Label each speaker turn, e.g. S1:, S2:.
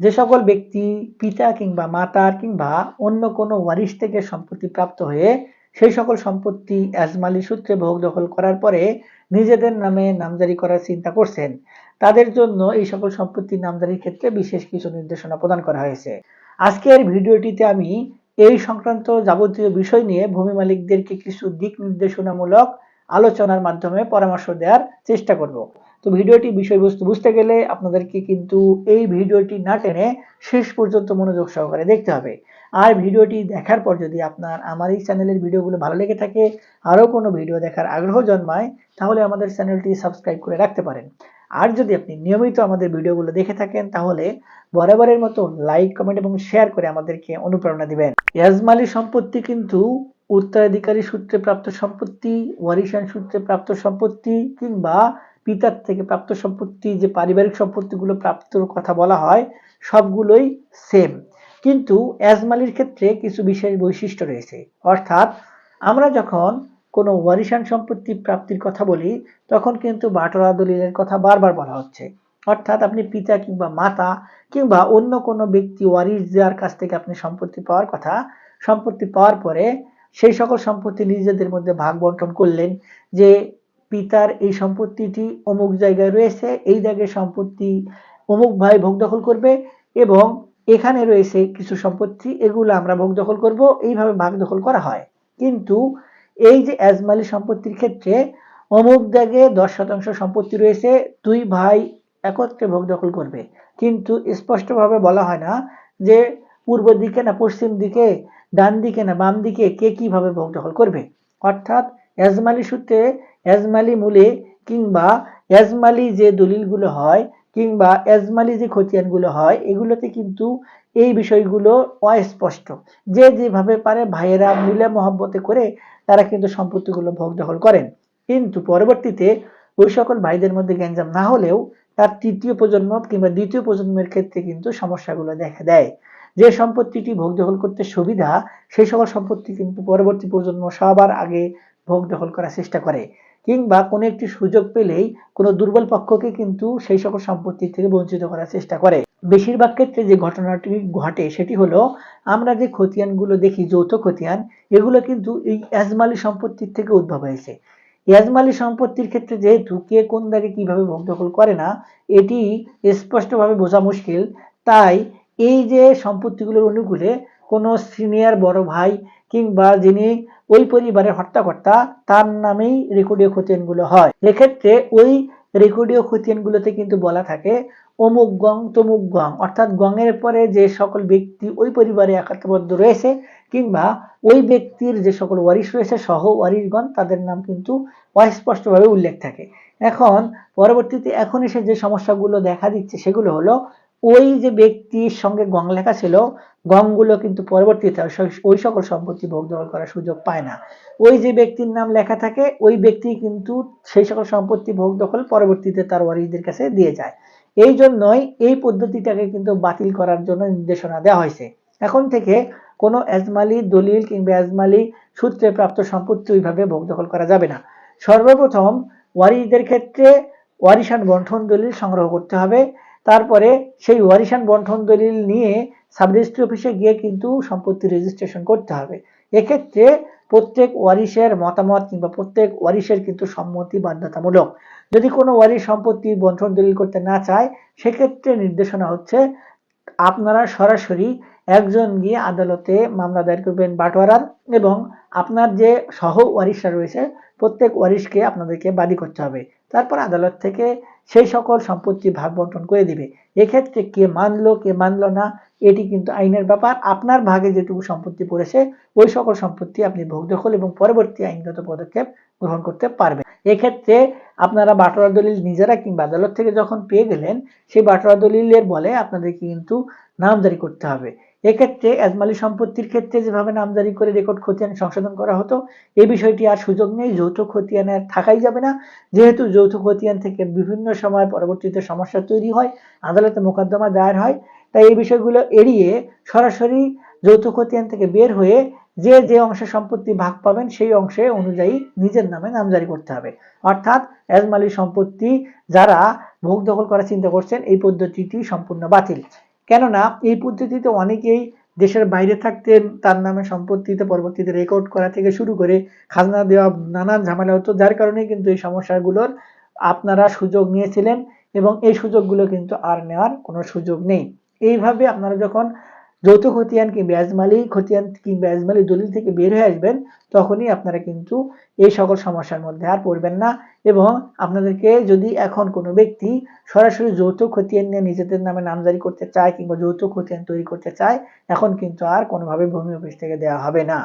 S1: যে সকল ব্যক্তি পিতা কিংবা মাতার কিংবা অন্য কোনো ওয়ারিশ থেকে সম্পত্তি প্রাপ্ত হয়ে সেই সকল সম্পত্তি আজমালি সূত্রে ভোগ দখল করার পরে নিজেদের নামে নামজারি করার চিন্তা করছেন। তাদের জন্য এই সকল সম্পত্তির নামজারির ক্ষেত্রে বিশেষ কিছু নির্দেশনা প্রদান করা হয়েছে। আজকের ভিডিওটিতে আমি এই সংক্রান্ত যাবতীয় বিষয় নিয়ে ভূমি মালিকদেরকে কিছু দিক নির্দেশনামূলক আলোচনার মাধ্যমে পরামর্শ দেওয়ার চেষ্টা করব। তো ভিডিওটি বিষয়বস্তু বুঝতে গেলে আপনাদেরকে কিন্তু এই ভিডিওটি না টেনে শেষ পর্যন্ত মনোযোগ সহকারে দেখতে হবে। আর ভিডিওটি দেখার পর যদি আপনার আমার এই চ্যানেলের ভিডিওগুলো ভালো লেগে থাকে, আরও কোনো ভিডিও দেখার আগ্রহ জন্মায়, তাহলে আমাদের চ্যানেলটি সাবস্ক্রাইব করে রাখতে পারেন। আর যদি আপনি নিয়মিত আমাদের ভিডিওগুলো দেখে থাকেন, তাহলে বরাবরের মতো লাইক, কমেন্ট এবং শেয়ার করে আমাদেরকে অনুপ্রেরণা দিবেন। ইয়াজমালি সম্পত্তি কিন্তু উত্তরাধিকারী সূত্রে প্রাপ্ত সম্পত্তি, ওয়ারিশান সূত্রে প্রাপ্ত সম্পত্তি কিংবা পিতার থেকে প্রাপ্ত সম্পত্তি, যে পারিবারিক সম্পত্তিগুলো প্রাপ্তর কথা বলা হয়, সবগুলোই সেম কিন্তু অ্যাজমালির ক্ষেত্রে কিছু বিশেষ বৈশিষ্ট্য রয়েছে। অর্থাৎ আমরা যখন কোনো ওয়ারিশান সম্পত্তি প্রাপ্তির কথা বলি, তখন কিন্তু বাটরা দলিলের কথা বারবার বলা হচ্ছে। অর্থাৎ আপনি পিতা কিংবা মাতা কিংবা অন্য কোনো ব্যক্তি ওয়ারিশ যার কাছ থেকে আপনি সম্পত্তি পাওয়ার কথা, সম্পত্তি পাওয়ার পরে সেই সকল সম্পত্তি নিজেদের মধ্যে ভাগ বন্টন করলেন যে পিতার এই সম্পত্তিটি অমুক জায়গায় রয়েছে, এই জায়গায় সম্পত্তি অমুক ভাই ভোগ দখল করবে এবং এখানে রয়েছে কিছু সম্পত্তি, এগুলো আমরা ভোগ দখল করব, এইভাবে ভাগ দখল করা হয়। কিন্তু এই যে আজমালি সম্পত্তির ক্ষেত্রে অমুক দাগে দশ শতাংশ সম্পত্তি রয়েছে, দুই ভাই একত্রে ভোগ দখল করবে। কিন্তু স্পষ্টভাবে বলা হয় না যে পূর্ব দিকে না পশ্চিম দিকে, ডান দিকে না বাম দিকে কে কীভাবে ভোগ দখল করবে। অর্থাৎ এজমালি সূত্রে এজমালি মূলে কিংবা এজমালি যে দলিলগুলো হয় কিংবা এজমালি যে খতিয়ানগুলো হয়, এগুলোতে কিন্তু এই বিষয়গুলো অস্পষ্ট। যে যেভাবে পারে ভাইয়েরা মিলে মহব্বতে করে তারা কিন্তু সম্পত্তিগুলো ভোগ দখল করেন। কিন্তু পরবর্তীতে ওই সকল ভাইদের মধ্যে গ্যাঞ্জাম না হলেও তার তৃতীয় প্রজন্ম কিংবা দ্বিতীয় প্রজন্মের ক্ষেত্রে কিন্তু সমস্যাগুলো দেখা দেয়। যে সম্পত্তিটি ভোগ দখল করতে সুবিধা, সেই সকল সম্পত্তি কিন্তু পরবর্তী প্রজন্ম সবার আগে ভোগ দখল করার চেষ্টা করে। কিংবা কোনো একটি সুযোগ পেলেই কোনো দুর্বল পক্ষকে কিন্তু সেই সকল সম্পত্তি থেকে বঞ্চিত করার চেষ্টা করে। বেশিরভাগ ক্ষেত্রে যে ঘটনাটি ঘটে সেটি হলো, আমরা যে খতিয়ানগুলো দেখি, যৌথ খতিয়ান, এগুলো কিন্তু এই আজমালি সম্পত্তির থেকে উদ্ভব হয়েছে। ইয়াজমালি সম্পত্তির ক্ষেত্রে যেহেতু কে কোন দাগে কীভাবে ভোগ দখল করে না, এটি স্পষ্টভাবে বোঝা মুশকিল। তাই এই যে সম্পত্তিগুলোর অনুকূলে কোনো সিনিয়র বড় ভাই কিংবা যিনি ওই পরিবারের হর্তাকর্তা তার নামেই রেকর্ডীয় খতিয়ানগুলো হয়। এক্ষেত্রে ওই রেকর্ডীয় খতিয়ানগুলোতে কিন্তু বলা থাকে, অমুক গং, তমুক গং। অর্থাৎ গঙের পরে যে সকল ব্যক্তি ওই পরিবারে একাত্মবদ্ধ রয়েছে কিংবা ওই ব্যক্তির যে সকল ওয়ারিশ রয়েছে, সহ ওয়ারিশগণ, তাদের নাম কিন্তু অস্পষ্টভাবে উল্লেখ থাকে। এখন, পরবর্তীতে এখন এসে যে সমস্যাগুলো দেখা দিচ্ছে, সেগুলো হলো ওই যে ব্যক্তির সঙ্গে গং লেখা ছিল, গংগুলো কিন্তু পরবর্তীতে ওই সকল সম্পত্তি ভোগ দখল করার সুযোগ পায় না। ওই যে ব্যক্তির নাম লেখা থাকে, ওই ব্যক্তি কিন্তু সেই সকল সম্পত্তি ভোগ দখল পরবর্তীতে তার ওয়ারিশদের কাছে দিয়ে যায়। এই জন্যই এই পদ্ধতিটাকে কিন্তু বাতিল করার জন্য নির্দেশনা দেওয়া হয়েছে। এখন থেকে কোনো এজমালি দলিল কিংবা এজমালি সূত্রে প্রাপ্ত সম্পত্তি ওইভাবে ভোগ দখল করা যাবে না। সর্বপ্রথম ওয়ারিশদের ক্ষেত্রে ওয়ারিশান বন্ঠন দলিল সংগ্রহ করতে হবে। তারপরে সেই ওয়ারিশান বন্ঠন দলিল নিয়ে সাবরেজিস্ট্রি অফিসে গিয়ে কিন্তু সম্পত্তি রেজিস্ট্রেশন করতে হবে। এক্ষেত্রে প্রত্যেক ওয়ারিশের মতামত কিংবা প্রত্যেক ওয়ারিশের কিন্তু সম্মতি বাধ্যতামূলক। যদি কোনো ওয়ারিশ সম্পত্তি বন্ঠন দলিল করতে না চায়, সেক্ষেত্রে নির্দেশনা হচ্ছে আপনারা সরাসরি একজন গিয়ে আদালতে মামলা দায়ের করবেন বাটোয়ারার এবং আপনার যে সহ ওয়ারিশরা রয়েছে, প্রত্যেক ওয়ারিশকে আপনাদেরকে বাদী করতে হবে। তারপর আদালত থেকে সেই সকল সম্পত্তি ভাগ বন্টন করে দিবে। এক্ষেত্রে কে মানলো কে মানলো না, এটি কিন্তু আইনের ব্যাপার। আপনার ভাগে যেটুকু সম্পত্তি পড়েছে, ওই সকল সম্পত্তি আপনি ভোগ দখল এবং পরবর্তী আইনগত পদক্ষেপ গ্রহণ করতে পারবেন। এক্ষেত্রে আপনারা বাটোয়ারা দলিল নিজেরা কিংবা আদালত থেকে যখন পেয়ে গেলেন, সেই বাটোয়ারা দলিলের বলে আপনাদেরকে কিন্তু নামজারি করতে হবে। এক্ষেত্রে আজমালি সম্পত্তির ক্ষেত্রে যেভাবে নামজারি করে রেকর্ড খতিয়ান সংশোধন করা হতো, এই বিষয়টি আর সুযোগ নেই, যৌথ খতিয়ান আর থাকাই যাবে না। যেহেতু যৌথ খতিয়ান থেকে বিভিন্ন সময় পরবর্তীতে সমস্যা তৈরি হয়, আদালতে মোকদ্দমা দায়ের হয়, তাই এই বিষয়গুলো এড়িয়ে সরাসরি যৌথ খতিয়ান থেকে বের হয়ে যে যে অংশে সম্পত্তি ভাগ পাবেন, সেই অংশে অনুযায়ী নিজের নামে নামজারি করতে হবে। অর্থাৎ এজমালি সম্পত্তি যারা ভোগ দখল করার চিন্তা করছেন, এই পদ্ধতিটি সম্পূর্ণ বাতিল। কেননা এই পদ্ধতিতে অনেকেই দেশের বাইরে থাকতেন, তার নামে সম্পত্তিতে পরবর্তীতে রেকর্ড করা থেকে শুরু করে খাজনা দেওয়া, নানান ঝামেলা হতো, যার কারণে কিন্তু এই সমস্যাগুলোর আপনারা সুযোগ নিয়েছিলেন এবং এই সুযোগগুলো কিন্তু আর নেওয়ার কোনো সুযোগ নেই। এইভাবে আপনারা যখন যৌথ খতিয়ান কিংবা এজমালি খতিয়ান কিংবা এজমালি দলিল থেকে বের হয়ে আসবেন, তখনই আপনারা কিন্তু এই সকল সমস্যার মধ্যে আর পড়বেন না। এবং আপনাদেরকে যদি এখন কোনো ব্যক্তি সরাসরি যৌথ খতিয়ান নিয়ে নিজেদের নামে নামজারি করতে চায় কিংবা যৌথ খতিয়ান তৈরি করতে চায়, এখন কিন্তু আর কোনোভাবে ভূমি অফিস থেকে দেওয়া হবে না।